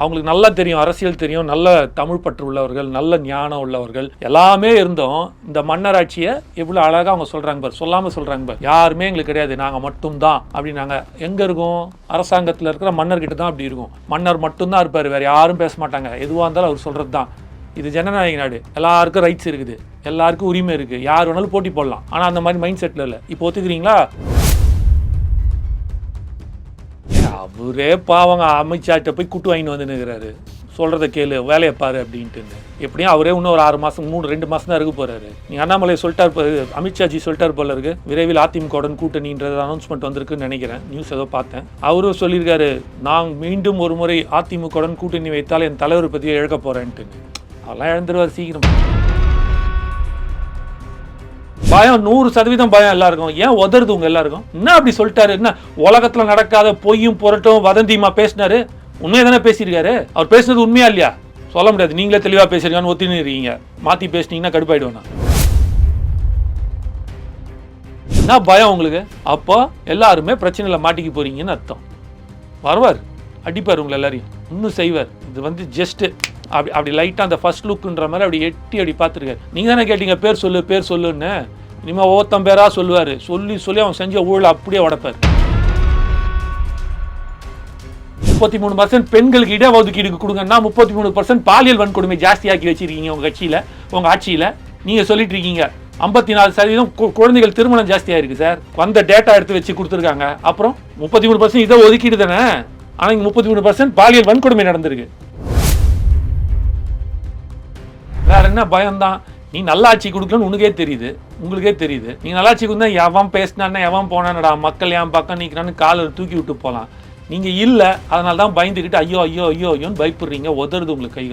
அவங்களுக்கு நல்லா தெரியும் அரசியல் தெரியும் நல்ல தமிழ் பற்று உள்ளவர்கள் நல்ல ஞானம் உள்ளவர்கள் எல்லாமே இருந்தோம் இந்த மன்னராட்சியை எவ்வளோ அழகாக அவங்க சொல்கிறாங்க பார் சொல்லாமல் சொல்கிறாங்க பார். யாருமே எங்களுக்கு கிடையாது நாங்கள் மட்டும்தான் அப்படின்னாங்க. எங்கே இருக்கோம்? அரசாங்கத்தில் இருக்கிற மன்னர்கிட்ட தான் அப்படி இருக்கும். மன்னர் மட்டும்தான் இருப்பார் வேறு யாரும் பேச மாட்டாங்க. எதுவாக இருந்தாலும் அவர் சொல்கிறது தான். இது ஜனநாயக நாடு. எல்லாருக்கும் ரைட்ஸ் இருக்குது. எல்லாருக்கும் உரிமை இருக்குது யார் வேணாலும் போட்டி போடலாம். ஆனால் அந்த மாதிரி மைண்ட் செட்டில் இல்லை. இப்போ ஒத்துக்கிறீங்களா? அவரே பாவங்க அமித்ஷாட்ட போய் கூட்டு வாங்கிட்டு வந்து நிற்கிறாரு சொல்கிறத கேளு வேலையை பாரு அப்படின்ட்டு எப்படியும் அவரே இன்னும் ஒரு ஆறு மாதம் மூணு ரெண்டு மாதம் தான் இருக்க போகிறாரு நீங்கள் அண்ணாமலை சொல்லிட்டார் அமித்ஷாஜி சொல்லிட்டார் போல இருக்கு. விரைவில் அதிமுகவுடன் கூட்டணின்றது அனௌன்ஸ்மெண்ட் வந்திருக்குன்னு நினைக்கிறேன். நியூஸ் ஏதோ பார்த்தேன். அவரும் சொல்லியிருக்காரு நான் மீண்டும் ஒரு முறை அதிமுகவுடன் கூட்டணி வைத்தால் என் தலைவர் பற்றியே இழக்க போகிறேன்ட்டு அதெல்லாம் இழந்துருவார் சீக்கிரம். பயம் நூறு சதவீதம் பயம் எல்லாருக்கும். ஏன் உதறுது உங்க எல்லாருக்கும்? என்ன அப்படி சொல்லிட்டாரு? என்ன? உலகத்துல நடக்காத பொய்யும் புரட்டும் வதந்தியுமா பேசினாரு? உண்மையை தானே பேசியிருக்காரு? அவர் பேசுனது உண்மையா இல்லையா? சொல்ல முடியாது. நீங்களே தெளிவா பேசிருக்கான்னு ஒத்தின்னு இருக்கீங்க மாத்தி பேசினீங்கன்னா கடுப்பாயிடுவேன் நான். என்ன பயம் உங்களுக்கு? அப்போ எல்லாருமே பிரச்சனையில் மாட்டிக்க போறீங்கன்னு அர்த்தம். வருவார். அடிப்பார் உங்களை எல்லாரையும். இன்னும் செய்வார். இது வந்து ஜஸ்ட்டு அப்படி அப்படி லைட்டாக அந்த ஃபர்ஸ்ட் லுக்குன்ற மாதிரி அப்படி எட்டி அப்படி பார்த்துருக்காரு. நீங்கள் தானே கேட்டீங்க பேர் சொல்லு பேர் சொல்லுன்னு. இனிமேல் ஒவ்வொருத்தன் பேராக சொல்லுவார். சொல்லி சொல்லி அவன் செஞ்ச ஊழலை அப்படியே உடப்பார். முப்பத்தி மூணு பர்சன்ட் பெண்களுக்கு இடஒதுக்கீடுக்கு கொடுங்கன்னா முப்பத்தி மூணு பர்சன்ட் பாலியல் வன்கொடுமை ஜாஸ்தியாக்கி வச்சிருக்கீங்க உங்கள் கட்சியில் உங்கள் ஆட்சியில். நீங்கள் சொல்லிட்டு இருக்கீங்க. ஐம்பத்தி நாலு சதவீதம் கு- குழந்தைகள் திருமணம் ஜாஸ்தியாக இருக்குது சார் வந்த டேட்டா எடுத்து வச்சு கொடுத்துருக்காங்க. அப்புறம் முப்பத்தி மூணு பர்சன்ட் இதை ஒதுக்கீடு தானே? ஆனால் இங்கே முப்பத்தி மூணு பர்சன்ட் பாலியல் வன்கொடுமை நடந்திருக்கு. வேற என்ன பயம்தான்? நீ நல்லாட்சி கொடுக்கலன்னு உனக்கே தெரியுது. உங்களுக்கே தெரியுது. நீ நல்லாட்சி கொடுத்தா எவன் பேசினான்னா எவன் போனான்டா? மக்கள் என் பக்கம் நிற்கிறான்னு காலில் தூக்கி விட்டு போகலாம் நீங்கள் இல்லை அதனால தான் பயந்துக்கிட்டு ஐயோ ஐயோ ஐயோ ஐயோன்னு பயப்படுறீங்க. உதறுது உங்களுக்கு கை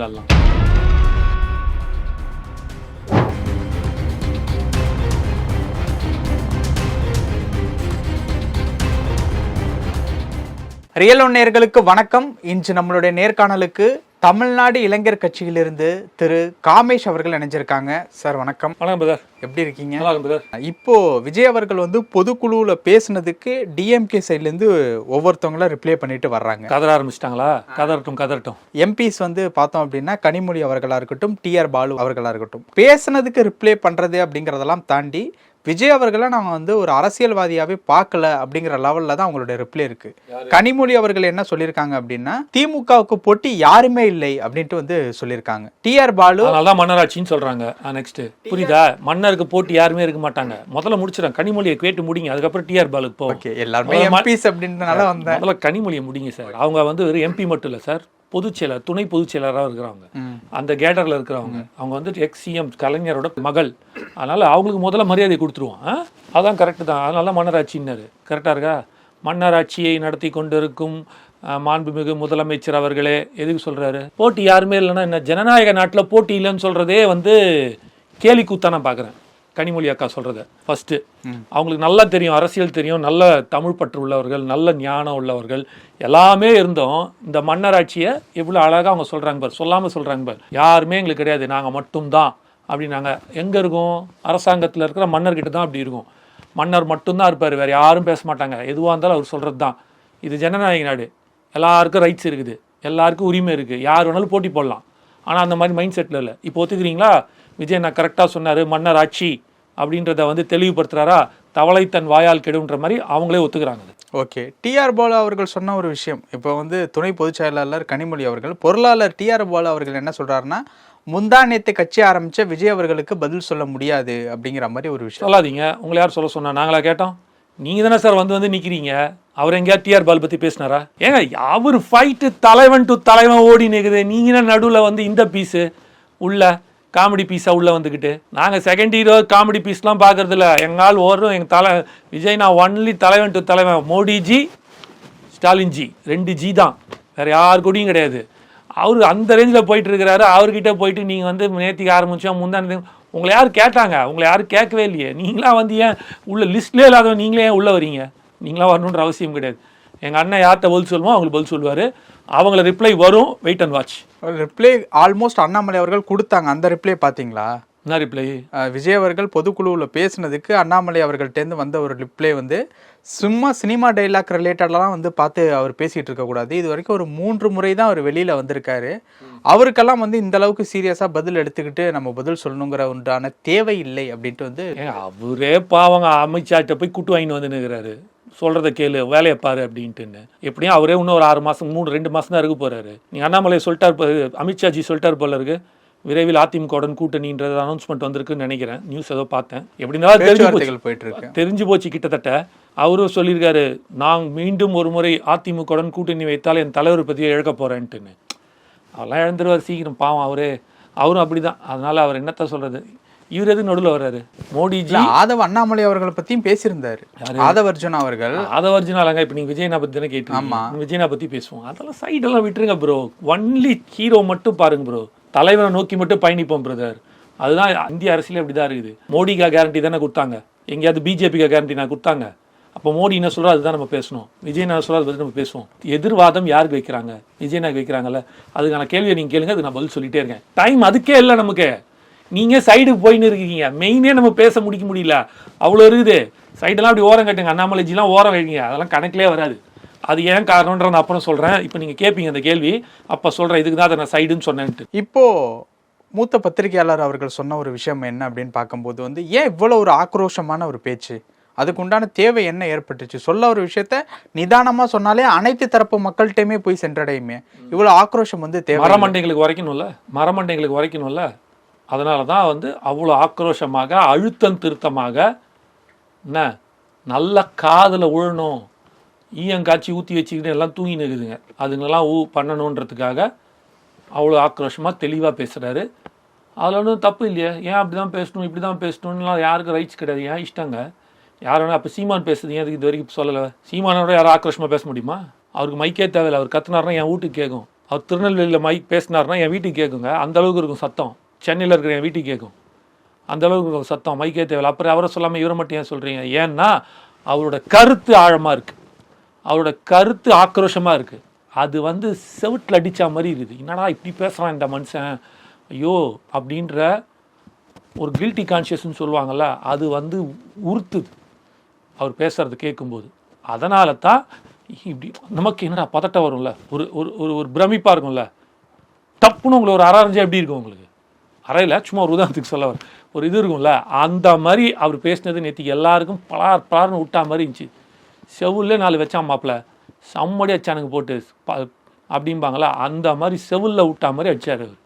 ரியல் ஒன் நேயர்களுக்கு வணக்கம். இன்று நம்மளுடைய நேர்காணலுக்கு தமிழ்நாடு இளைஞர் கட்சியிலிருந்து திரு காமேஷ் அவர்கள் இணைஞ்சிருக்காங்க. சார் வணக்கம். வணக்கம் பிரதர். எப்படி இருக்கீங்க? பிரதர். இப்போ விஜய் அவர்கள் வந்து பொதுக்குழுவில் பேசுனதுக்கு டிஎம்கே சைட்லேருந்து ஒவ்வொருத்தவங்களா ரிப்ளை பண்ணிட்டு வர்றாங்க. கதற ஆரம்பிச்சிட்டாங்களா? கதறட்டும் கதறட்டும். எம்பிஸ் வந்து பார்த்தோம் அப்படின்னா கனிமொழி அவர்களா இருக்கட்டும் டிஆர் பாலு அவர்களா இருக்கட்டும். பேசுனதுக்கு ரிப்ளை பண்றது அப்படிங்கறதெல்லாம் தாண்டி விஜய் அவர்களை நாங்க வந்து ஒரு அரசியல்வாதியாவே பார்க்கல அப்படிங்கிற லெவல்ல தான் அவங்களுடைய ரிப்ளை இருக்கு. கனிமொழி அவர்கள் என்ன சொல்லியிருக்காங்க அப்படின்னா திமுகவுக்கு போட்டி யாருமே இல்லை அப்படின்ட்டு வந்து சொல்லியிருக்காங்க டிஆர் பாலு அதனால தான் மன்னராட்சின்னு சொல்றாங்க. நெக்ஸ்ட் புரியுதா? மன்னருக்கு போட்டி யாருமே இருக்க மாட்டாங்க. முதல்ல முடிச்சிடறேன். கனிமொழியை கேட்டு முடிங்க. அதுக்கப்புறம் டிஆர் பாலுக்கு ஓகே எல்லாருமே எம்பிஸ் அப்படின்றனால வந்தேன். முதல்ல கனிமொழியை முடிங்க சார். அவங்க வந்து வெறும் எம்பி மட்டும் இல்லை சார். பொதுச் செயலர் துணை பொதுச் செயலராக இருக்கிறவங்க. அந்த கேடரில் இருக்கிறவங்க. அவங்க வந்து எக்ஸிஎம் கலைஞரோட மகள். அதனால அவங்களுக்கு முதல்ல மரியாதை கொடுத்துருவோம். அதான் கரெக்டு தான். அதனால தான் மன்னராட்சின்னாரு. கரெக்டாக இருக்கா? மன்னராட்சியை நடத்தி கொண்டிருக்கும் மாண்புமிகு முதலமைச்சர் அவர்களே எதுக்கு சொல்றாரு? போட்டி யாருமே இல்லைன்னா என்ன ஜனநாயக நாட்டில் போட்டி இல்லைன்னு சொல்றதே வந்து கேலி கூத்தா நான் பார்க்குறேன் கனிமொழி அக்கா சொல்கிறத ஃபஸ்ட்டு அவங்களுக்கு நல்லா தெரியும் அரசியல் தெரியும் நல்ல தமிழ் பற்று உள்ளவர்கள் நல்ல ஞானம் உள்ளவர்கள். எல்லாமே இருந்தோம் இந்த மன்னராட்சியை எவ்வளோ அழகாக அவங்க சொல்கிறாங்க பார் சொல்லாமல் சொல்கிறாங்க பார். யாருமே எங்களுக்கு கிடையாது நாங்கள் மட்டும்தான் அப்படின்னாங்க. எங்கே இருக்கும்? அரசாங்கத்தில் இருக்கிற மன்னர்கிட்ட தான் அப்படி இருக்கும். மன்னர் மட்டும்தான் இருப்பார் வேறு யாரும் பேச மாட்டாங்க. எதுவாக இருந்தாலும் அவர் சொல்கிறது தான். இது ஜனநாயக நாடு. எல்லாருக்கும் ரைட்ஸ் இருக்குது. எல்லாருக்கும் உரிமை இருக்குது யார் வேணாலும் போட்டி போடலாம். ஆனால் அந்த மாதிரி மைண்ட் செட்டில் இல்லை. இப்போ ஒத்துக்கிறீங்களா? விஜய் நான் கரெக்டாக சொன்னார் மன்னர் ஆட்சி அப்படின்றத வந்து தெளிவுபடுத்துறாரா? தவளை தன் வாயால் கெடுன்ற மாதிரி அவங்களே ஒத்துக்கிறாங்க. ஓகே. டிஆர் பாலு அவர்கள் சொன்ன ஒரு விஷயம். இப்போ வந்து துணை பொதுச் செயலாளர் கனிமொழி அவர்கள் பொருளாளர் டிஆர் பாலு அவர்கள் என்ன சொல்றாருன்னா முந்தா நேத்து கட்சி ஆரம்பிச்ச விஜய் அவர்களுக்கு பதில் சொல்ல முடியாது அப்படிங்கிற மாதிரி ஒரு விஷயம். சொல்லாதீங்க. உங்களை யார் சொல்ல சொன்னா? நாங்களா கேட்டோம். நீங்க தானே சார் வந்து வந்து நிக்கிறீங்க? அவர் எங்கேயா டிஆர் பால் பத்தி பேசினாரா? ஏங்க அவர் ஃபைட்டு தலைவன் டு தலைவன் ஓடி நிற்குது நீங்கள் என்ன நடுவில் வந்து இந்த பீஸு உள்ள காமெடி பீஸாக உள்ளே வந்துக்கிட்டு நாங்கள் செகண்ட் ஹீரோ காமெடி பீஸ்லாம் பார்க்குறதில்ல எங்கால் ஓரும் எங்கள் தலை விஜய் நான் ஒன்லி தலைவன் டு தலைவன். மோடிஜி ஸ்டாலின் ஜி. ரெண்டு ஜி தான். வேறு யார் கூடயும் கிடையாது. அவர் அந்த ரேஞ்சில் போயிட்டு இருக்கிறாரு. அவர்கிட்ட போயிட்டு நீங்கள் வந்து நேத்திக்கு ஆரம்பிச்சோம். முந்தானது உங்களை யார் கேட்டாங்க? உங்களை யாரும் கேட்கவே இல்லையே. நீங்களாம் வந்து ஏன் உள்ள லிஸ்ட்லேயே இல்லாதவங்க நீங்களே ஏன் உள்ளே வரீங்க? நீங்களா வரணுன்ற அவசியம் கிடையாது. எங்கள் அண்ணன் யார்கிட்ட பதில் சொல்லுமோ அவங்களுக்கு பதில் சொல்லுவார். அவங்கள ரிப்ளை வரும் wait and watch reply almost Annamalai அவர்கள் கொடுத்தாங்க. அந்த ரிப்ளை பாத்தீங்களா என்ன ரிப்ளை விஜய் அவர்கள் பொதுக்குழுவில் பேசினதுக்கு அண்ணாமலை அவர்கள்ட்டேருந்து வந்த ஒரு ரிப்ளை வந்து சும்மா சினிமா டைலாக் ரிலேட்டட்லாம் வந்து பார்த்து அவர் பேசிகிட்டு இருக்கக்கூடாது இது வரைக்கும் ஒரு மூன்று முறை தான் அவர் வெளியில் வந்திருக்காரு. அவருக்கெல்லாம் வந்து இந்த அளவுக்கு சீரியஸாக பதில் எடுத்துக்கிட்டு நம்ம பதில் சொல்லணுங்கிற உண்டான தேவை இல்லை அப்படின்ட்டு வந்து அவரே பாவங்க அமித்ஷாட்ட போய் கூட்டு வாங்கிட்டு வந்து நிற்கிறாரு சொல்கிறத கேளு வேலையை பாரு அப்படின்ட்டுன்னு. எப்படியும் அவரே இன்னும் ஒரு ஆறு மாதம் மூணு ரெண்டு மாதம் தான் இருக்க போகிறாரு நீங்கள் அண்ணாமலை சொல்லிட்டார் அமித்ஷாஜி சொல்லிட்டார் போல இருக்கு. விரைவில் அதிமுகவுடன் கூட்டணின்றது அனௌன்ஸ்மெண்ட் வந்திருக்குன்னு நினைக்கிறேன். நியூஸ் ஏதோ பார்த்தேன். எப்படி இருந்தாலும் தெரிஞ்சு போயிட்டு இருக்கு தெரிஞ்சு போச்சு கிட்டத்தட்ட. அவரும் சொல்லியிருக்காரு நான் மீண்டும் ஒரு முறை அதிமுகவுடன் கூட்டணி வைத்தால் என் தலைவர் பற்றியே இழக்க போகிறேன்ட்டுன்னு அவெல்லாம் இழந்துருவார் சீக்கிரம். பாவம் அவரே. அவரும் அப்படிதான். அதனால அவர் என்னத்த சொல்றது? இவர் எதுக்கு நடுவில் வர்றாரு? மோடிஜி ஆதவ அண்ணாமலை அவர்களை பத்தியும் பேசியிருந்தாரு. ஆதவ அர்ஜுன் அவர்கள். ஆதவர்ஜுனாலங்க இப்போ நீங்கள் விஜயனை பற்றி தானே. கேட்டு விஜயனை பற்றி பேசுவோம். அதெல்லாம் சைடெல்லாம் விட்டுருங்க ப்ரோ ஒன்லி ஹீரோ மட்டும் பாருங்க ப்ரோ தலைவரை நோக்கி மட்டும் பயணிப்போம் பிரதர் அதுதான் இந்திய அரசியல் இப்படி தான் இருக்குது. மோடிக்கா கேரண்டி தானே கொடுத்தாங்க. எங்கேயாவது பிஜேபிக்கா கேரண்டி நான் கொடுத்தாங்க. அப்போ மோடி என்ன சொல்கிறோ அதுதான் நம்ம பேசணும். விஜய் என்ன சொல்கிறோ அதை பற்றி நம்ம பேசுவோம். எதிர்வாதம் யாருக்கு வைக்கிறாங்க? விஜயனாக்கு வைக்கிறாங்கல்ல. அதுக்கான கேள்வியை நீங்கள் கேளுங்க அதுக்கு நான் பதில் சொல்லிட்டே இருக்கேன். டைம் அதுக்கே இல்லை நமக்கு. நீங்கள் சைடுக்கு போயின்னு இருக்கீங்க. மெயினே நம்ம பேச முடிக்க முடியல. அவ்வளோ இருக்குது. சைடெல்லாம் அப்படி ஓரம் கட்டுங்க. அண்ணாமலைஜிலாம் ஓரம் வைங்க. அதெல்லாம் கணக்கிலே வராது. அது ஏன் காரணம்ன்ற நான் அப்புறம் சொல்கிறேன் இப்போ நீங்கள் கேட்பீங்க அந்த கேள்வி. அப்போ சொல்கிறேன் இதுக்கு தான் அதை நான் சைடுன்னு சொன்னேன்ட்டு. இப்போ மூத்த பத்திரிகையாளர் அவர்கள் சொன்ன ஒரு விஷயம் என்ன அப்படின்னு பார்க்கும்போது வந்து ஏன் இவ்வளோ ஒரு ஆக்ரோஷமான ஒரு பேச்சு? அதுக்கு உண்டான தேவை என்ன ஏற்பட்டுச்சு? சொல்ல ஒரு விஷயத்த நிதானமா சொன்னாலே அனைத்து தரப்பு மக்கள்கிட்டயுமே போய் சென்றடையுமே. இவ்வளோ ஆக்ரோஷம் வந்து தேவை மரமண்டைங்களுக்கு உரைக்கணும்ல? மரமண்டைங்களுக்கு உரைக்கணும்ல? அதனால தான் வந்து அவ்வளோ ஆக்ரோஷமாக அழுத்தம் திருத்தமாக என்ன நல்ல காதில் உழணும் ஈயங்காய்ச்சி ஊற்றி வச்சுக்கிட்டு எல்லாம் தூங்கி நிற்குதுங்க அதுங்கெல்லாம் ஊ பண்ணணுன்றதுக்காக அவ்வளோ ஆக்ரோஷமாக தெளிவாக பேசுகிறாரு அதில் ஒன்றும் தப்பு இல்லையே. ஏன் அப்படி தான் பேசணும் இப்படி தான் பேசணும்லாம் யாருக்கும் ரைட்ஸ் கிடையாது. ஏன் இஷ்டங்க? யார் வேணால் அப்போ சீமான் பேசுது அதுக்கு இது வரைக்கும் சொல்லலை? சீமானோட யாரும் ஆக்ரோஷமாக பேச முடியுமா? அவருக்கு மைக்கே தேவையில்லை. அவர் கத்துனாருன்னா என் வீட்டுக்கு கேட்கும் அவர் திருநெல்வேலியில் மைக் பேசினாருன்னா என் வீட்டுக்கு கேட்குங்க அந்தளவுக்கு இருக்கும் சத்தம். சென்னையில் இருக்கிற என் வீட்டுக்கு கேட்கும். அந்தளவுக்கு சத்தம் மைக்கே தேவையில்லை. அப்புறம் அவரை சொல்லாமல் இவரை மட்டும் ஏன் சொல்கிறீங்க ஏன்னா அவரோட கருத்து ஆழமாக இருக்குது அவரோட கருத்து ஆக்ரோஷமாக இருக்குது அது வந்து செவுட்டில் அடித்த மாதிரி இருக்குது. என்னடா இப்படி பேசுகிறான் இந்த மனுஷன்? ஐயோ அப்படின்ற ஒரு கில்ட்டி கான்ஷியஸ்ன்னு சொல்லுவாங்கள்ல அது வந்து உறுத்துது. அவர் பேசுறது கேட்கும்போது. அதனால தான் இப்படி நமக்கு என்னடா பதட்டம் வரும்ல? ஒரு ஒரு ஒரு ஒரு பிரமிப்பாக இருக்கும்ல? தப்புன்னு உங்களை ஒரு அரை எப்படி இருக்கும் உங்களுக்கு? அறையில் சும்மா ஒரு உதாரணத்துக்கு சொல்ல வர ஒரு இது இருக்கும்ல அந்த மாதிரி அவர் பேசினது நேற்று எல்லாருக்கும் பலார் பலார்னு விட்டா மாதிரி இருந்துச்சு. செவுல்லே நாலு வச்சான் மாப்பிள்ள செம்மடி அச்சானுங்க போட்டு ப- அப்படிம்பாங்களா அந்த மாதிரி செவுல்ல விட்டா மாதிரி அடிச்சார் அவர்.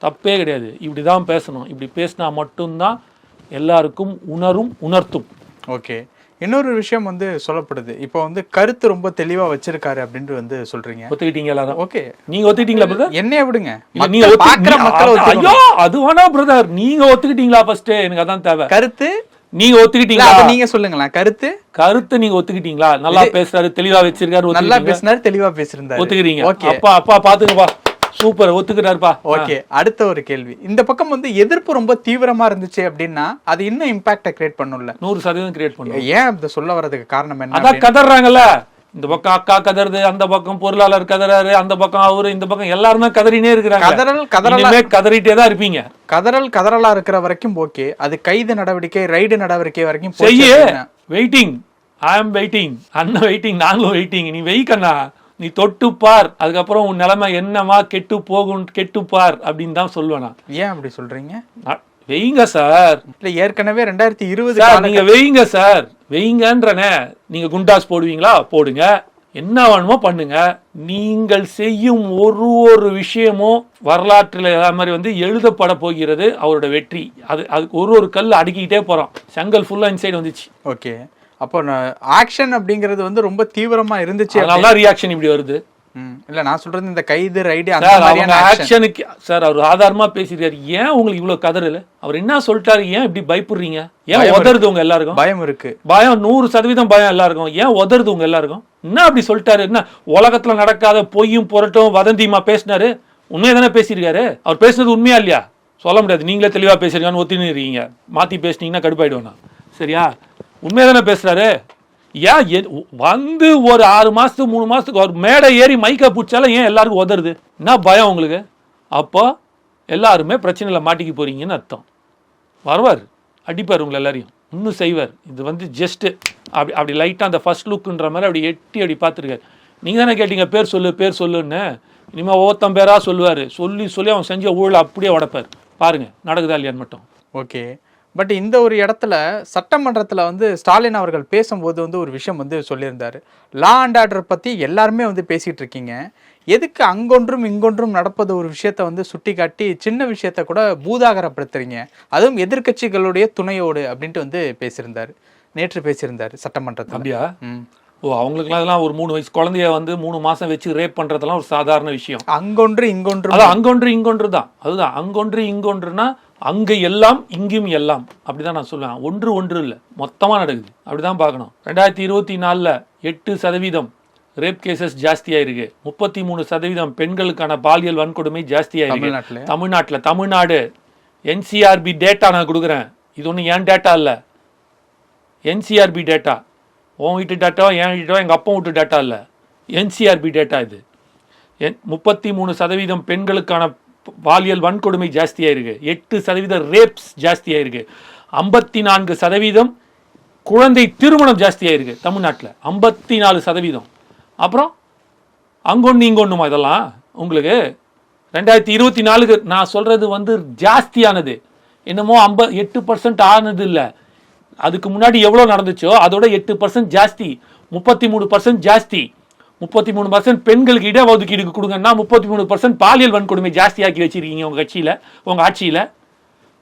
தப்பே கிடையாது. இப்படி தான் பேசணும். இப்படி பேசினா மட்டும்தான் எல்லாருக்கும் உணரும் உணர்த்தும். ஓகே. இன்னொரு விஷயம் வந்து சொல்லப்படுது. இப்போ வந்து கருத்து ரொம்ப தெளிவா வச்சிருக்காரு அப்படின்ட்டு வந்து சொல்றீங்க. ஒத்துக்கிட்டீங்க எல்லாரும் ஓகே. நீங்க ஒத்துக்கிட்டீங்களா பிரதர் என்னைய விடுங்க. நீங்க நீ- மக்களை. ஐயோ அது வேணா பிரதர் நீங்க ஒத்துக்கிட்டீங்களா ஃபர்ஸ்ட் எனக்கு அதான் தேவை. கருத்து? நீங்க ஒத்துக்கிட்டீங்களா? நீங்க சொல்லுங்களேன். கருத்து? கருத்து நீங்க ஒத்துக்கிட்டீங்களா? நல்லா பேசுறாரு தெளிவா வச்சிருக்காரு நல்லா பேசினாரு தெளிவா பேசியிருந்தாரு. ஒத்துக்கிறீங்க. ஓகே. அப்பா அப்பா பாத்துங்கப்பா சூப்பர் ஒத்துக்கிறாருப்பா ஓகே அடுத்த ஒரு கேள்வி. இந்த பக்கம் வந்து எதிர்ப்பு ரொம்ப தீவிரமா இருந்துச்சு அப்படின்னா அது இன்னும் இம்பாக்ட கிரியேட் பண்ணும்ல? நூறு சதவீதம் கிரியேட் பண்ணுவோம் ஏன் இந்த சொல்ல வர்றதுக்கு காரணம் என்ன அதான் கதறாங்கல்ல இந்த பக்கம் அக்கா கதறுது அந்த பக்கம் பொருளாளர் கதறாரு அந்த பக்கம் அவரு இந்த பக்கம் எல்லாரும் கதறினே இருக்கிறாங்க. கதறல் கதறலா இனிமே கதறிட்டே தான் இருப்பீங்க. கதறல் கதறலா இருக்கிற வரைக்கும் ஓகே. அது கைது நடவடிக்கை ரைடு நடவடிக்கை வரைக்கும் செய்ய. வெயிட்டிங் ஐ ஆம் வெயிட்டிங் அண்ணன் வெயிட்டிங் நாங்களும் வெயிட்டிங் நீ வெயிக்கண்ணா நீ தொட்டு பார் அதுக்கப்புறம் உன் நிலைமை என்னமா கெட்டு போகும் கெட்டு பார் அப்படின்னு தான் சொல்லுவேன் நான். ஏன் அப்படி சொல்றீங்க? வெயிங்க சார். இல்ல ஏற்கனவே ரெண்டாயிரத்தி இருபது நீங்க வெயிங்க சார். வெயிங்கன்றனே நீங்க குண்டாஸ் போடுவீங்களா? போடுங்க. என்ன வேணுமோ பண்ணுங்க. நீங்கள் செய்யும் ஒரு ஒரு விஷயமும் வரலாற்றில் மாதிரி வந்து எழுதப்பட போகிறது அவரோட வெற்றி. அது அதுக்கு ஒரு ஒரு கல் அடுக்கிக்கிட்டே போறோம். செங்கல் ஃபுல்லா இன்சைடு வந்துச்சு. ஓகே அப்போ ஆக்ஷன் அப்படிங்கிறது வந்து ரொம்ப தீவிரமா இருந்துச்சு தான் ரியாக்ஷன் இப்படி வருது. இல்ல நான் சொல்றது இந்த கைது ரைடு அந்த. ஆக்ஷனுக்கு சார் அவர் ஆதாரமா பேசிருக்காரு ஏன் உங்களுக்கு இவ்வளவு கதறல? அவர் என்ன சொல்லிட்டாரு? ஏன் இப்படி பயப்படுறீங்க? ஏன் உதறுது உங்க எல்லாருக்கும்? பயம் இருக்கு. பயம் நூறு சதவீதம் பயம் எல்லாருக்கும். ஏன் உதறுது உங்க எல்லாருக்கும்? என்ன அப்படி சொல்லிட்டாரு? என்ன உலகத்துல நடக்காத பொய்யும் புரட்டும் வதந்தியுமா பேசினாரு? உண்மையை தானே பேசியிருக்காரு? அவர் பேசுனது உண்மையா இல்லையா? சொல்ல முடியாது. நீங்களே தெளிவா பேசுறீங்கன்னு ஒத்தின்னு இருக்கீங்க. மாத்தி பேசுனீங்கன்னா கடுப்பாயிடுவேன். சரியா? உண்மையை தானே பேசுறாரு? ஏன் வந்து ஒரு ஆறு மாசத்துக்கு மூணு மாசத்துக்கு ஒரு மேடை ஏறி மைக்கை பிடிச்சாலும் ஏன் எல்லாருக்கும் உதருது என்ன பயம் உங்களுக்கு? அப்போ எல்லாருமே பிரச்சனையில் மாட்டிக்க போறீங்கன்னு அர்த்தம். வருவார். அடிப்பார் உங்களை எல்லாரையும். இன்னும் செய்வார். இது வந்து ஜஸ்ட்டு அப்படி அப்படி லைட்டாக அந்த ஃபர்ஸ்ட் லுக்குன்ற மாதிரி அப்படி எட்டி அப்படி பார்த்துருக்காரு. நீங்கள் தானே கேட்டீங்க பேர் சொல்லு பேர் சொல்லுன்னு. இனிமேல் ஒவ்வொருத்தன் பேராக சொல்லுவார். சொல்லி சொல்லி அவன் செஞ்ச ஊழல் அப்படியே உடைப்பார். பாருங்கள் நடக்குதா இல்லையான்னு மட்டும். ஓகே. பட் இந்த ஒரு இடத்துல சட்டமன்றத்தில் வந்து ஸ்டாலின் அவர்கள் பேசும்போது வந்து ஒரு விஷயம் வந்து சொல்லியிருந்தாரு. லா அண்ட் ஆர்டர் பற்றி எல்லாருமே வந்து பேசிகிட்டு இருக்கீங்க. எதுக்கு அங்கொன்றும் இங்கொன்றும் நடப்பது ஒரு விஷயத்த வந்து சுட்டி காட்டி சின்ன விஷயத்த கூட பூதாகரப்படுத்துறீங்க? அதுவும் எதிர்க்கட்சிகளுடைய துணையோடு அப்படின்ட்டு வந்து பேசியிருந்தாரு. நேற்று பேசியிருந்தாரு சட்டமன்றத்தில். அப்படியா? ஓ அவங்களுக்குலாம் அதெல்லாம் ஒரு மூணு வயசு குழந்தைய வந்து மூணு மாதம் வச்சு ரேப் பண்ணுறதெல்லாம் ஒரு சாதாரண விஷயம். அங்கொன்று இங்கொன்று அதான் அங்கொன்று இங்கொன்று தான் அதுதான் அங்கொன்று இங்கொன்றுனா அங்கே எல்லாம் இங்கேயும் எல்லாம். அப்படிதான் நான் சொல்லுவேன். ஒன்று ஒன்று இல்லை. மொத்தமாக நடக்குது. அப்படிதான் பார்க்கணும். ரெண்டாயிரத்தி இருபத்தி நாலில் எட்டு சதவீதம் ரேப் கேசஸ் ஜாஸ்தியாக இருக்கு முப்பத்தி மூணு சதவீதம் பெண்களுக்கான பாலியல் வன்கொடுமை ஜாஸ்தியாக இருக்கு தமிழ்நாட்டில். தமிழ்நாடு என்சிஆர்பி டேட்டா நான் கொடுக்குறேன். இது ஒன்றும் ஏன் டேட்டா இல்லை? என்சிஆர்பி டேட்டா உன் வீட்டு டேட்டா என் வீட்டோ எங்கள் அப்பா வீட்டு டேட்டா இல்லை. என்சிஆர்பி டேட்டா இது. என் முப்பத்தி மூணு சதவீதம் பெண்களுக்கான பாலியல் வன்கொடுமை ஜாஸ்தியாயிருக்கு. எட்டு சதவீதம் ரேப்ஸ் ஜாஸ்தியாயிருக்கு. ஐம்பத்தி நான்கு சதவீதம் குழந்தை திருமணம் ஜாஸ்தியாகிருக்கு தமிழ்நாட்டில். ஐம்பத்தி நாலு சதவீதம். அப்புறம் அங்கொன்று இங்கொன்றுமா இதெல்லாம்? உங்களுக்கு ரெண்டாயிரத்தி இருபத்தி நாலுக்கு நான் சொல்கிறது வந்து ஜாஸ்தியானது. என்னமோ ஐம்ப எட்டு பர்சன்ட் ஆனது இல்லை அதுக்கு முன்னாடி எவ்வளோ நடந்துச்சோ அதோட எட்டு பர்சன்ட் ஜாஸ்தி. முப்பத்தி மூணு பர்சன்ட் ஜாஸ்தி. முப்பத்தி மூணு பர்சன்ட் பெண்களுக்கு இடஒதுக்கீடு கொடுங்கன்னா முப்பத்தி மூணு பர்சன்ட் பாலியல் வன்கொடுமை ஜாஸ்தியாக்கி வச்சிருக்கீங்க உங்கள் கட்சியில் உங்கள் ஆட்சியில்.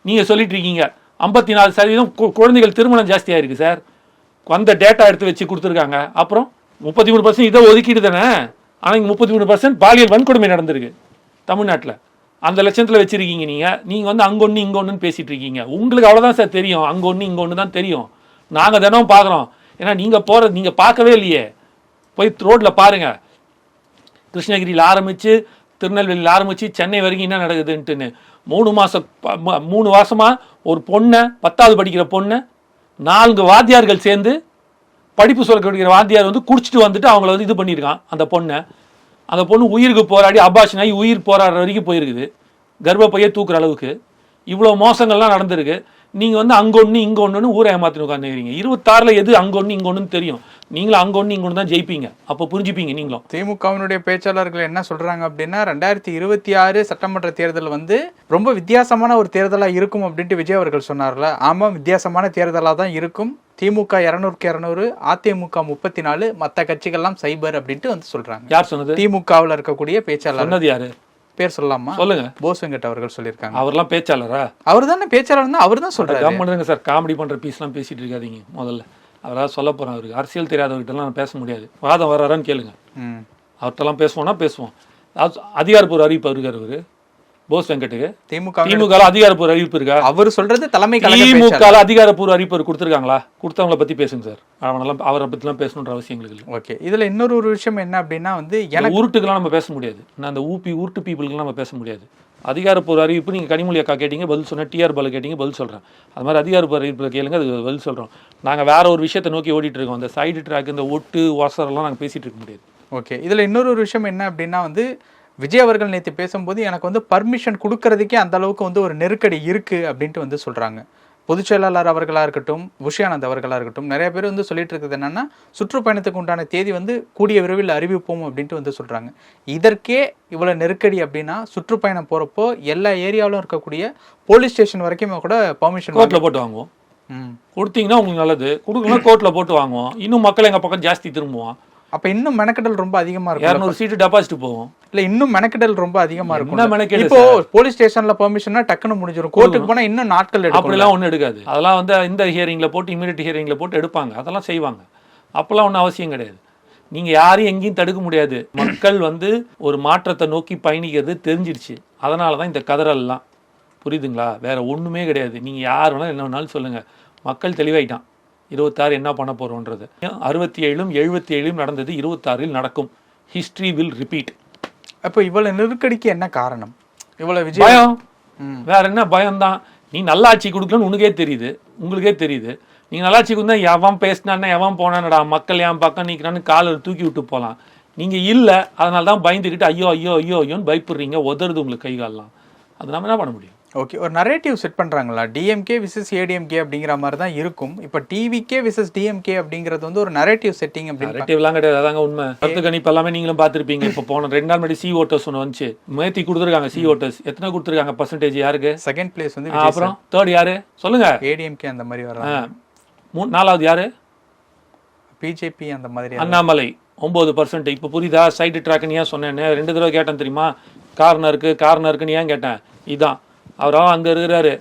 நீங்கள் சொல்லிட்டு இருக்கீங்க. ஐம்பத்தி நாலு சதவீதம் கு- குழந்தைகள் திருமணம் ஜாஸ்தியாக இருக்குது சார். வந்த டேட்டா எடுத்து வச்சு கொடுத்துருக்காங்க. அப்புறம் முப்பத்தி மூணு பர்சன்ட் இதை ஒதுக்கீடு தானே? ஆனால் இங்கே முப்பத்தி மூணு பர்சன்ட் பாலியல் வன்கொடுமை நடந்திருக்கு தமிழ்நாட்டில். அந்த லட்சத்தில் வச்சுருக்கீங்க நீங்கள் நீங்கள் வந்து அங்கே ஒன்று இங்கே ஒன்றுன்னு பேசிட்டு இருக்கீங்க. உங்களுக்கு அவ்வளோதான் சார் தெரியும். அங்கே ஒன்று இங்கே ஒன்று தான் தெரியும். நாங்கள் தினமும் பார்க்குறோம் ஏன்னா நீங்கள் போகிறது நீங்கள் பார்க்கவே இல்லையே. போய் ரோட்டில் பாருங்கள் கிருஷ்ணகிரியில் ஆரம்பித்து திருநெல்வேலியில் ஆரம்பித்து சென்னை வரைக்கும் என்ன நடக்குதுன்ட்டுன்னு. மூணு மாதம் மூணு மாதமாக ஒரு பொண்ணை பத்தாவது படிக்கிற பொண்ணை நான்கு வாத்தியார்கள் சேர்ந்து படிப்பு சொல்லக்கூடிய வாத்தியார் வந்து குடிச்சிட்டு வந்துட்டு அவங்கள வந்து இது பண்ணியிருக்கான் அந்த பொண்ணை. அந்த பொண்ணு உயிருக்கு போராடி அபாஷன் ஆகி உயிர் போராடுற வரைக்கும் போயிருக்குது. கர்ப்பப்பையை தூக்குற அளவுக்கு. இவ்வளோ மோசங்கள்லாம் நடந்திருக்கு. நீங்கள் வந்து அங்கே ஒன்று இங்கே ஒன்றுன்னு ஊரை ஏமாத்தின்னு உட்காந்துக்கிறீங்க இருபத்தாறில் எது அங்கே ஒன்று இங்கே ஒன்றுன்னு தெரியும். நீங்களும் அங்கே ஒன்று இங்கே ஒன்று தான் ஜெயிப்பீங்க. அப்போ புரிஞ்சுப்பீங்க நீங்களும். திமுகவினுடைய பேச்சாளர்கள் என்ன சொல்றாங்க அப்படின்னா ரெண்டாயிரத்தி இருபத்தி ஆறு சட்டமன்ற தேர்தல் வந்து ரொம்ப வித்தியாசமான ஒரு தேர்தலா இருக்கும் அப்படின்ட்டு விஜய் அவர்கள் சொன்னார்ல. ஆமா வித்தியாசமான தேர்தலா தான் இருக்கும். திமுக இரநூறுக்கு இரநூறு அதிமுக முப்பத்தி நாலு மற்ற கட்சிகள்லாம் சைபர் அப்படின்ட்டு வந்து சொல்றாங்க. யார் சொன்னது? திமுகவில் இருக்கக்கூடிய பேச்சாளர் சொன்னது யாரு? பேர் சொல்லலாமா? சொல்லுங்க. போஸ் வெங்கட் அவர்கள் சொல்லியிருக்காங்க. அவர்லாம் பேச்சாளரா? அவர் தானே பேச்சாளர் தான் அவர் தான் சொல்றாரு. பண்ணுங்க சார். காமெடி பண்ற பீஸ்லாம் பேசிட்டு இருக்காதீங்க முதல்ல. அவராக சொல்ல போறேன் அவருக்கு அரசியல் தெரியாதவர்கிட்டலாம் நான் பேச முடியாது. வாதம் வராரான்னு கேளுங்க. அவர்கிட்டலாம் பேசுவோம்னா பேசுவோம். அது அதிகாரப்பூர்வ அறிவிப்பு இருக்காரு அவரு. போஸ் வெங்கட்டுக்கு. திமுக திமுக அதிகாரப்பூர்வ அறிவிப்பு இருக்கா? அவர் சொல்றது தலைமை திமுக அதிகாரப்பூர்வ அறிவிப்பு கொடுத்துருக்காங்களா? கொடுத்தவங்கள பத்தி பேசுங்க சார். அவனெல்லாம் அவரை பத்திலாம் பேசணுன்ற அவசியம் எங்களுக்கு இல்லை. ஓகே. இதுல இன்னொரு ஒரு விஷயம் என்ன அப்படின்னா வந்து எனக்கு உருட்டுக்கெல்லாம் நம்ம பேச முடியாது. நான் அந்த ஊப்பி உருட்டு பீப்புளுக்குலாம் நம்ம பேச முடியாது. அதிகாரப்பூர்வ அறிவிப்பு நீங்கள் கனிமொழி அக்கா கேட்டீங்க பதில் சொன்னேன் டிஆர் பால கேட்டீங்க பதில் சொல்கிறேன் அது மாதிரி அதிகாரப்பூர்வ அறிவிப்பில் கேளுங்க அது பதில் சொல்கிறோம் நாங்கள் வேற ஒரு விஷயத்தை நோக்கி ஓடிட்டு இருக்கோம். அந்த சைடு ட்ராக் இந்த ஒட்டு வாசரெல்லாம் நாங்கள் பேசிட்டு இருக்க முடியாது. ஓகே. இதில் இன்னொரு ஒரு விஷயம் என்ன அப்படின்னா வந்து விஜய் அவர்கள் நேற்று பேசும்போது எனக்கு வந்து பர்மிஷன் கொடுக்கறதுக்கே அந்த அளவுக்கு வந்து ஒரு நெருக்கடி இருக்குது அப்படின்ட்டு வந்து சொல்கிறாங்க பொதுச் செயலாளர் அவர்களாக இருக்கட்டும் புஷியானந்த் அவர்களாக இருக்கட்டும் நிறைய பேர் வந்து சொல்லிட்டு இருக்குது என்னன்னா சுற்றுப்பயணத்துக்கு உண்டான தேதி வந்து கூடிய விரைவில் அறிவிப்போம் அப்படின்ட்டு வந்து சொல்கிறாங்க இதற்கே இவ்வளோ நெருக்கடி அப்படின்னா சுற்றுப்பயணம் போகிறப்போ எல்லா ஏரியாவிலும் இருக்கக்கூடிய போலீஸ் ஸ்டேஷன் வரைக்கும் கூட பர்மிஷன் கோர்ட்டில் போட்டு வாங்குவோம். ம். கொடுத்தீங்கன்னா உங்களுக்கு நல்லது. கொடுக்கணும் கோர்ட்டில் போட்டு வாங்குவோம். இன்னும் மக்கள் எங்கள் பக்கம் ஜாஸ்தி திரும்புவோம் அப்போ இன்னும் மெனக்கெடல் ரொம்ப அதிகமாக இருக்கும் இரநூறு சீட்டு டெபாசிட் போவோம் இல்ல இன்னும் மெனக்கெடல் ரொம்ப அதிகமா என்ன இருக்கும் இப்போ போலீஸ் ஸ்டேஷன்ல பெர்மிஷன்னா டக்குன்னு முடிஞ்சிடும் கோர்ட்டுக்கு போனா இன்னும் நாட்கள் எடுக்கும். அப்படிலாம் ஒன்றும் எடுக்காது. அதெல்லாம் வந்து இந்த ஹியரிங்கில் போட்டு இமீடியட் ஹியரிங்கில் போட்டு எடுப்பாங்க. அதெல்லாம் செய்வாங்க. அப்போல்லாம் ஒன்றும் அவசியம் கிடையாது. நீங்கள் யாரையும் எங்கேயும் தடுக்க முடியாது. மக்கள் வந்து ஒரு மாற்றத்தை நோக்கி பயணிக்கிறது தெரிஞ்சிடுச்சு அதனால தான் இந்த கதறல்லாம். புரியுதுங்களா? வேற ஒன்றுமே கிடையாது. நீங்கள் யார் வேணாலும் என்ன வேணாலும் சொல்லுங்கள் மக்கள் தெளிவாயிட்டான். இருபத்தாறு என்ன பண்ண போகிறோன்றது அறுபத்தி ஏழும் எழுபத்தி ஏழும் நடந்தது. இருபத்தாறில் நடக்கும். ஹிஸ்ட்ரி வில் ரிப்பீட் அப்போ இவ்வளவு நெருக்கடிக்கு என்ன காரணம்? இவ்வளவு விஜய் பயம். வேற என்ன பயம்தான்? நீ நல்லாட்சி கொடுக்கலன்னு உனக்கே தெரியுது. உங்களுக்கே தெரியுது. நீங்க நல்லாட்சி கொடுத்தா எவன் பேசினான்னா எவன் போனானடா? மக்கள் என் பக்கம் நிற்கிறான்னு காலில் தூக்கி விட்டு போகலாம் நீங்க இல்ல. அதனால தான் பயந்துக்கிட்டு ஐயோ ஐயோ ஐயோ ஐயோன்னு பயப்படுறீங்க. உதறுது உங்களுக்கு கை கால்லாம். அது நம்ம என்ன பண்ண முடியும்? ஓகே ஒரு நரேட்டிவ் செட் பண்றாங்களா? டிஎம்கே விசஸ் ஏடிஎம்கே அப்படிங்கிற மாதிரி தான் இருக்கும். இப்போ டிவிகே விசஸ் டிஎம்கே அப்படிங்கிறது வந்து ஒரு நரேட்டிவ் செட்டிங் அப்படின்னு நரேட்டிவ்லாம் கிடையாது அதாங்க உண்மை. கருத்து கணிப்பு எல்லாமே நீங்களும் பார்த்துருப்பீங்க. இப்போ போன ரெண்டு நாள் முன்னாடி சி ஓட்டர்ஸ் ஒன்று வந்துச்சு. மேத்தி கொடுத்துருக்காங்க சி ஓட்டர்ஸ் எத்தனை கொடுத்துருக்காங்க பர்சன்டேஜ் யாருக்கு? செகண்ட் பிளேஸ் வந்து அப்புறம் தேர்ட் யாரு? சொல்லுங்க. ஏடிஎம்கே அந்த மாதிரி வர்றாங்க ஆ, மூ நாலாவது யாரு? பிஜேபி அந்த மாதிரி அண்ணாமலை. ஒம்பது பர்சன்ட் இப்போ புரியுதா? சைடு ட்ராக்னு ஏன் சொன்னேன்னு. ரெண்டு தடவை கேட்டேன் தெரியுமா? கார்னருக்கு கார்னருக்குன்னு ஏன் கேட்டேன்? இதான். அவரா அங்கே இருக்கிறாரு.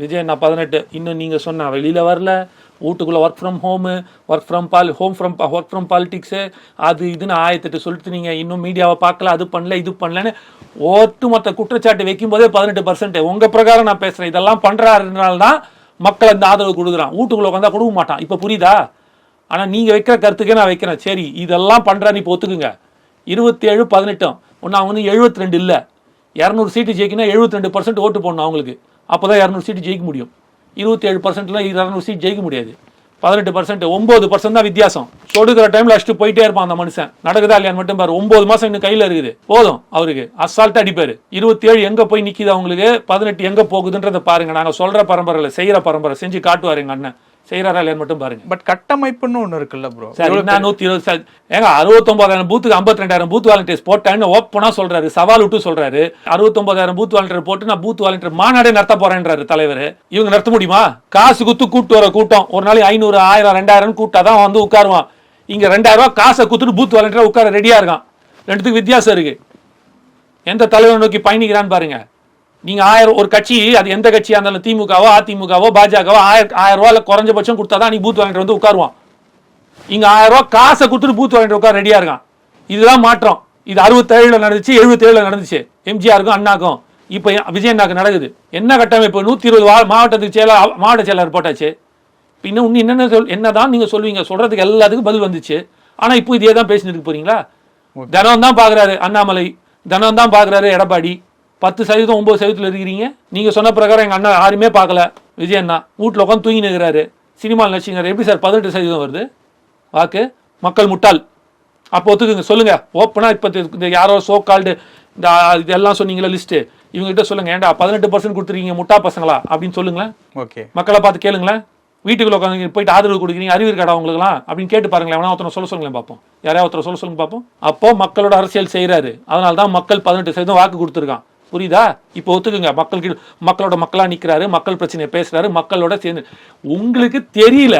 விஜய் நான் பதினெட்டு. இன்னும் நீங்கள் சொன்ன வெளியில் வரல. வீட்டுக்குள்ளே work from home work from ball home from work from politics அது இதுன்னு ஆயிரத்தெட்டு சொல்லிட்டு நீங்கள் இன்னும் மீடியாவை பார்க்கல அது பண்ணல இது பண்ணலன்னு ஒட்டுமொத்த குற்றச்சாட்டு வைக்கும் போதே பதினெட்டு பர்சன்ட் உங்கள் பிரகாரம் நான் பேசுகிறேன் இதெல்லாம் பண்ணுறாருனால தான் மக்கள் அந்த ஆதரவு கொடுக்குறான். வீட்டுக்குள்ளே உட்காந்தா கொடுக்க மாட்டான். இப்போ புரியுதா? ஆனால் நீங்கள் வைக்கிற கருத்துக்கே நான் வைக்கிறேன். சரி இதெல்லாம் பண்ணுறான்னு இப்போ ஒத்துக்குங்க. இருபத்தி ஏழு பதினெட்டும். ஒன்று அவனு எழுபத்தி ரெண்டு இல்லை. இரநூறு சீட்டு ஜெயிக்கணும் எழுபத்தி ரெண்டு பர்சன்ட் ஓட்டு போடணும் அவங்களுக்கு. அப்போ தான் இரநூறு சீட்டு ஜெயிக்க முடியும். இருபத்தி ஏழு பர்சன்ட்லாம் இரநூறு சீட் ஜெயிக்க முடியாது. பதினெட்டு பர்சன்ட் ஒம்பது பர்சன்ட் தான் வித்தியாசம். சொடுக்கிற டைமில் அடிச்சுட்டு போயிட்டே இருப்பான் அந்த மனுஷன். நடக்குதா இல்லையான்னு மட்டும் பாரு. ஒம்பது மாதம் இன்னும் கையில் இருக்குது. போதும் அவருக்கு. அசால்ட்டாக அடிப்பார். இருபத்தி ஏழு எங்கே போய் நிற்கிது அவங்களுக்கு? பதினெட்டு எங்கே போகுதுன்றதை பாருங்க. நாங்கள் சொல்கிற பரம்பரையில் செய்கிற பரம்பரை செஞ்சு காட்டுவார் எங்கள் அண்ணன். செய்கிறாரா இல்லையான்னு மட்டும் பாருங்க. பட் கட்டமைப்புன்னு ஒன்று இருக்குல்ல ப்ரோ சார் என்ன நூத்தி இருபது சார் ஏங்க அறுபத்தொன்பதாயிரம் பூத்துக்கு ஐம்பத்தி ரெண்டாயிரம் பூத் வாலண்டியர்ஸ் போட்டேன்னு ஓப்பனா சொல்றாரு சவால் விட்டு சொல்றாரு. அறுபத்தொன்பதாயிரம் பூத் வாலண்டியர் போட்டு நான் பூத் வாலண்டியர் மாநாடே நடத்த போறேன்றாரு தலைவர். இவங்க நடத்த முடியுமா? காசு குத்து கூட்டு வர கூட்டம். ஒரு நாளைக்கு ஐநூறு ஆயிரம் ரெண்டாயிரம் கூட்டா தான் வந்து உட்காருவான். இங்க ரெண்டாயிரம் ரூபாய் காசை குத்துட்டு பூத் வாலண்டியர் உட்கார ரெடியா இருக்கான். ரெண்டுத்துக்கு வித்தியாசம் இருக்கு. எந்த தலைவரை நோக்கி பயணிக்கிறான்னு பாருங்க. நீங்க ஆயிரம் ஒரு கட்சி அது எந்த கட்சியா இருந்தாலும் திமுகவோ அதிமுகவோ பாஜகவோ ஆயிரம் ஆயிரம் ரூபாயில குறைஞ்சபட்சம் கொடுத்தாதான் நீ பூத் வாங்கிட்டு வந்து உட்காருவான். இங்க ஆயிரம் ரூபாய் காசை கொடுத்துட்டு பூத் வாங்கிட்டு உட்கார ரெடியா இருக்கான். இதுதான் மாற்றம். இது அறுபத்தேழுல நடந்துச்சு எழுபத்தேழுல நடந்துச்சு. எம்ஜிஆருக்கும் அண்ணாக்கும் இப்போ விஜய் அண்ணாக்கு நடக்குது. என்ன கட்டமைப்பு? நூத்தி இருபது மாவட்டத்துக்கு செயலர் மாவட்ட செயலர் போட்டாச்சு. இன்னும் இன்னும் என்னென்ன சொல் என்னதான் நீங்க சொல்வீங்க சொல்றதுக்கு எல்லாத்துக்கும் பதில் வந்துச்சு. ஆனா இப்போ இதே தான் பேசிட்டு இருக்க போறீங்களா? தினம் தான் பாக்குறாரு அண்ணாமலை தினம் தான் பாக்குறாரு எடப்பாடி. பத்து சதவீதம் ஒன்பது சதவீதத்தில் இருக்கிறீங்க. நீங்க சொன்ன பிரகாரம் எங்க அண்ணா யாருமே பார்க்கல. விஜய் அண்ணா வீட்டில் உட்காந்து தூங்கி நிற்கிறாரு சினிமாவில் நடிச்சிங்கிறார் எப்படி சார் பதினெட்டு சதவீதம் வருது? வாக்கு. மக்கள் முட்டாள். அப்போ ஒத்துக்குங்க. சொல்லுங்க. ஓப்பனா இப்போ இந்த யாரோ சோ கால்டு இந்த இதெல்லாம் சொன்னீங்களா லிஸ்ட்டு இவங்ககிட்ட சொல்லுங்க. ஏன்டா பதினெட்டு பர்சன்ட் கொடுத்துருக்கீங்க முட்டா பசங்களா? அப்படின்னு சொல்லுங்களேன். ஓகே. மக்களை பார்த்து கேளுங்களேன். வீட்டுக்குள்ள உட்காந்து போயிட்டு ஆதரவு கொடுக்குறீங்க. அறிவு இருக்காடா உங்களுக்குலாம் அப்படின்னு கேட்டு பாருங்களேன். எவனா ஒருத்தனை சொல்ல சொல்லுங்களேன் பார்ப்போம். யாரையா ஒருத்தர் சொல்ல சொல்லுங்க பார்ப்போம். அப்போ மக்களோட அரசியல் செய்கிறாரு அதனால தான் மக்கள் பதினெட்டு சதவீதம் வாக்கு கொடுத்துருக்கான். புரியுதா? இப்போ ஒத்துக்குங்க. மக்களுக்கு மக்களோட மக்களாக நிற்கிறாரு மக்கள் பிரச்சனையை பேசுகிறாரு மக்களோட சேர்ந்து. உங்களுக்கு தெரியல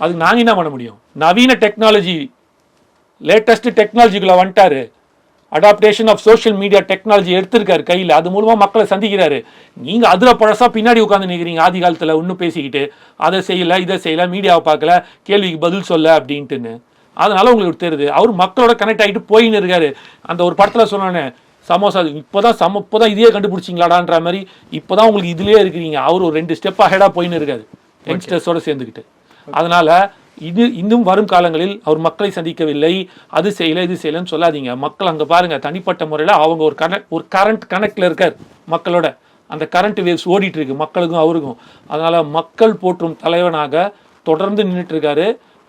அதுக்கு நாங்கள் என்ன பண்ண முடியும்? நவீன டெக்னாலஜி லேட்டஸ்ட் டெக்னாலஜிக்குள்ள வந்துட்டாரு. Adaptation of social media technology எடுத்திருக்காரு கையில். அது மூலமாக மக்களை சந்திக்கிறாரு. நீங்கள் அதில் பழசாக பின்னாடி உட்காந்து நிற்கிறீங்க ஆதி காலத்தில் ஒன்றும் பேசிக்கிட்டு அதை செய்யல இதை செய்யலை மீடியாவை பார்க்கல கேள்விக்கு பதில் சொல்ல அப்படின்ட்டுன்னு. அதனால உங்களுக்கு தெரியுது. அவர் மக்களோட கனெக்ட் ஆகிட்டு போயின்னு இருக்காரு. அந்த ஒரு படத்தில் சொன்னோன்னே சமோசா இப்போதான் சம இப்போதான் இதையே கண்டுபிடிச்சிங்களாடான்ற மாதிரி இப்போதான் உங்களுக்கு இதுலயே இருக்கிறீங்க. அவர் ஒரு ரெண்டு ஸ்டெப் அஹெடா போயின்னு இருக்காரு. யங்ஸ்டர்ஸோட சேர்ந்துக்கிட்டு அதனால இது இன்னும் வரும் காலங்களில் அவர் மக்களை சந்திக்கவில்லை. அது செய்யல இது செய்யலன்னு சொல்லாதீங்க. மக்கள் அங்க பாருங்க தனிப்பட்ட முறையில் அவங்க ஒரு கனெக்ட் ஒரு கரண்ட் கனெக்ட்ல இருக்கார் மக்களோட. அந்த கரண்ட் வேவ்ஸ் ஓடிட்டு இருக்கு மக்களுக்கும் அவருக்கும். அதனால மக்கள் போற்றும் தலைவனாக தொடர்ந்து நின்றுட்டு இருக்காரு.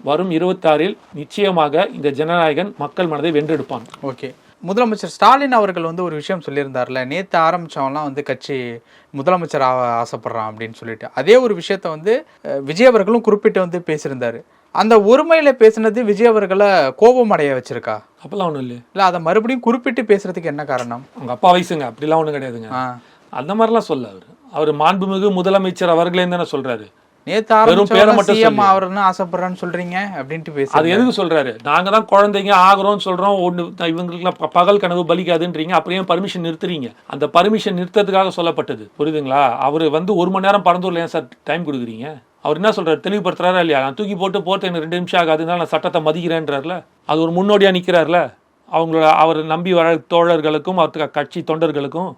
வரும் இருபத்தாறில் நிச்சயமாக இந்த ஜனநாயகன் மக்கள் மனதை வென்றெடுப்பான். ஓகே முதலமைச்சர் ஸ்டாலின் அவர்கள் வந்து ஒரு விஷயம் சொல்லியிருந்தார்ல நேற்று ஆரம்பிச்சவன்லாம் வந்து கட்சி முதலமைச்சர் ஆசைப்படுறான் அப்படின்னு சொல்லிட்டு. அதே ஒரு விஷயத்த வந்து விஜய் அவர்களும் குறிப்பிட்டு வந்து பேசியிருந்தாரு. அந்த ஒருமையில பேசினது விஜய் அவர்களை கோபம் அடைய வச்சிருக்கா? அப்பெல்லாம் ஒன்றும் இல்லை இல்ல அதை மறுபடியும் குறிப்பிட்டு பேசுறதுக்கு என்ன காரணம்? அவங்க அப்பா வயசுங்க அப்படிலாம் ஒன்றும் கிடையாதுங்க. அந்த மாதிரிலாம் சொல்ல அவர். அவர் மாண்புமிகு முதலமைச்சர் அவர்களே தானே சொல்றாரு. நேத்து மட்டும் சிஎம் ஆவறன்னு ஆசைப்படுறான்னு சொல்றீங்க அப்படின்ட்டு அது பேசி எதுக்கு சொல்றாரு? நாங்க தான் குழந்தைங்க ஆகிறோம்னு சொல்றோம். ஒன்று இவங்களுக்குலாம் ப- பகல் கனவு பலிக்காதுன்றீங்க. அப்புறம் ஏன் பர்மிஷன் நிறுத்துறீங்க? அந்த பர்மிஷன் நிறுத்தத்துக்காக சொல்லப்பட்டது. புரியுதுங்களா? அவர் வந்து ஒரு மணி நேரம் பறந்தூர்ல ஏன் சார் டைம் கொடுக்குறீங்க? அவர் என்ன சொல்றாரு? தெளிவுபடுத்துறாரா இல்லையா? நான் தூக்கி போட்டு போட்டு எனக்கு ரெண்டு நிமிஷம் ஆகாதுனால நான் சட்டத்தை மதிக்கிறேன்றார்ல. அது ஒரு முன்னோடியா நிக்கிறார்ல. அவங்களோட அவர் நம்பி வர தோழர்களுக்கும் அவருக்கு கட்சி தொண்டர்களுக்கும்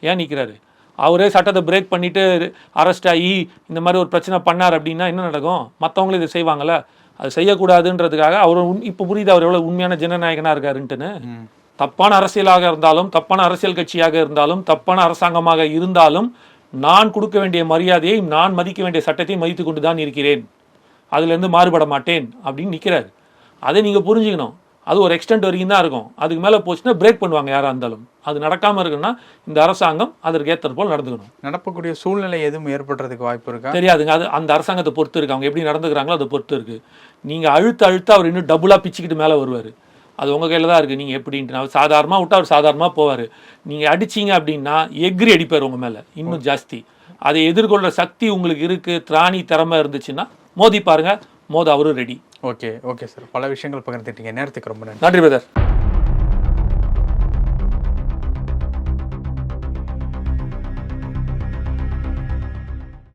ஏன் நிக்கிறாரு? அவரே சட்டத்தை பிரேக் பண்ணிட்டு அரெஸ்ட் ஆகி இந்த மாதிரி ஒரு பிரச்சனை பண்ணார் அப்படின்னா என்ன நடக்கும்? மற்றவங்களும் இதை செய்வாங்கல்ல? அது செய்யக்கூடாதுன்றதுக்காக அவர் இப்போ புரியுது அவர் எவ்வளவு உண்மையான ஜனநாயகனா இருக்காருன்ட்டுன்னு? தப்பான அரசியலாக இருந்தாலும் தப்பான அரசியல் கட்சியாக இருந்தாலும் தப்பான அரசாங்கமாக இருந்தாலும் நான் கொடுக்க வேண்டிய மரியாதையை நான் மதிக்க வேண்டிய சட்டத்தை மதித்து கொண்டு தான் இருக்கிறேன் அதுலேருந்து மாறுபட மாட்டேன் அப்படின்னு நிற்கிறார் அதை நீங்கள் புரிஞ்சுக்கணும். அது ஒரு எக்ஸ்டென்ட் வரைக்கும் தான் இருக்கும். அதுக்கு மேலே போச்சுன்னா பிரேக் பண்ணுவாங்க யாராக இருந்தாலும். அது நடக்காமல் இருக்குன்னா இந்த அரசாங்கம் அதற்கு ஏற்றது போல் நடந்துக்கணும். நடப்பக்கூடிய சூழ்நிலை எதுவும் ஏற்படுறதுக்கு வாய்ப்பு இருக்கா? தெரியாதுங்க. அது அந்த அரசாங்கத்தை பொறுத்து இருக்கு. அவங்க எப்படி நடந்துக்கிறாங்களோ அதை பொறுத்து இருக்கு. நீங்க அழுத்த அழுத்த அவர் இன்னும் டபுளா பிச்சுக்கிட்டு மேலே வருவார். அது உங்க கையில தான் இருக்கு. நீங்க எப்படின்ட்டு. அவர் சாதாரணமா விட்டா அவர் சாதாரணமா போவார். நீங்க அடிச்சீங்க அப்படின்னா எக்ரி அடிப்பார் உங்க மேல. இன்னும் ஜாஸ்தி. அதை எதிர்கொள்ற சக்தி உங்களுக்கு இருக்கு. திராணி திறமை இருந்துச்சுன்னா மோதி பாருங்க. மோத அவரும் ரெடி ஓகே ஓகே சார். பல விஷயங்கள் பகிர்ந்துட்டீங்க. நேரத்துக்கு ரொம்ப நன்றி. நன்றி பிரதர்